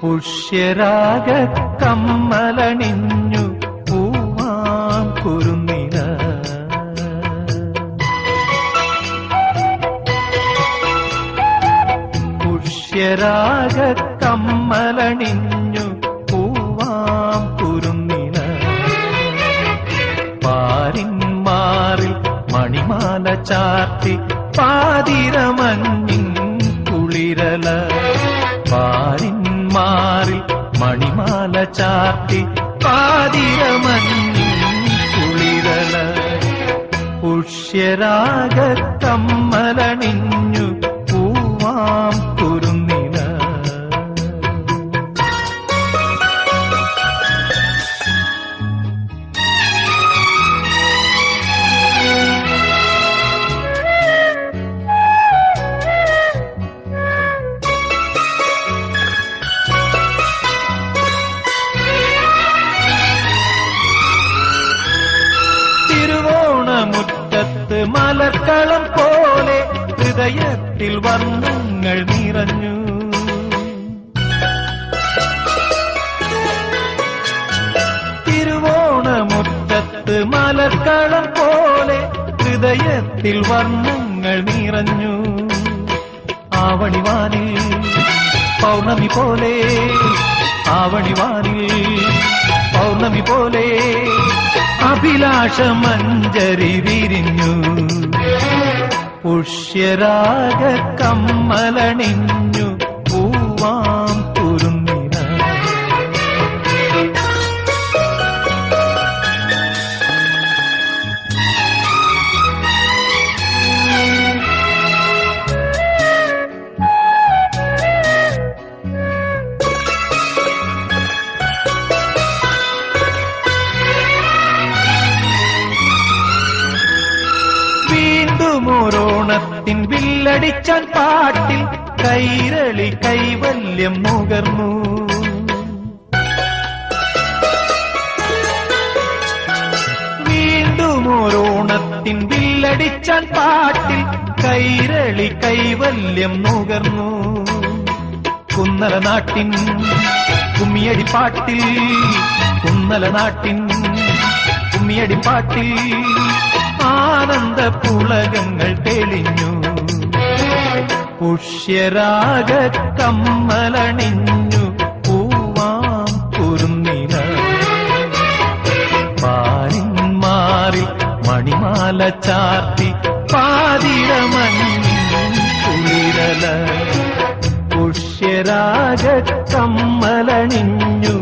പുഷ്യരാഗ കമ്മലണിഞ്ഞു പൂവാം കുരുന്നില പുഷ്യരാഗ കമ്മലണിഞ്ഞു പൂവാം കുറുന്നിന. പാരിൻ മാറി മണിമാല ചാർത്തി പാതിരമഞ്ഞിൻ കുളിരല. പാരിന്മാറിൽ മണിമാല ചാർത്തി കുളിരല പുഷ്യരാഗ കമ്മലണിഞ്ഞു തിരുവോണമുറ്റത്ത് മലക്കളം പോലെ ഹൃദയത്തിൽ വർണങ്ങൾ നിറഞ്ഞു. തിരുവോണമുറ്റത്ത് മലക്കളം പോലെ ഹൃദയത്തിൽ വർണങ്ങൾ നിറഞ്ഞു. ആവണിവാനിൽ പൗർണമി പോലെ ആവണിവാനിൽ പൗർണമി പോലെ അഭിലാഷ മഞ്ചരി വിരിഞ്ഞു. പുഷ്യരാഗ കമ്മലണിഞ്ഞു പൂവാം ഓരോണത്തിൻ വില്ലടിച്ചാൻ പാട്ടിൽ കൈരളി കൈവല്യം മുകർന്നു. വീണ്ടും ഓരോണത്തിൻ വില്ലടിച്ചാൻ പാട്ടിൽ കൈരളി കൈവല്യം മുകർന്നു. കുന്നല നാട്ടിൻ കുമ്മിയടി പാട്ടിൽ കുന്നല നാട്ടിൻ കുമ്മിയടി പാട്ടിൽ ആനന്ദ പുളകങ്ങൾ തെളിഞ്ഞു. പുഷ്യരാഗ കമ്മലണിഞ്ഞു പൂവാം കുരുന്നില പാരിന്മാറി മണിമാല ചാർത്തി പാതിരമഞ്ഞിൻ കുളിരല. പുഷ്യരാഗ കമ്മലണിഞ്ഞു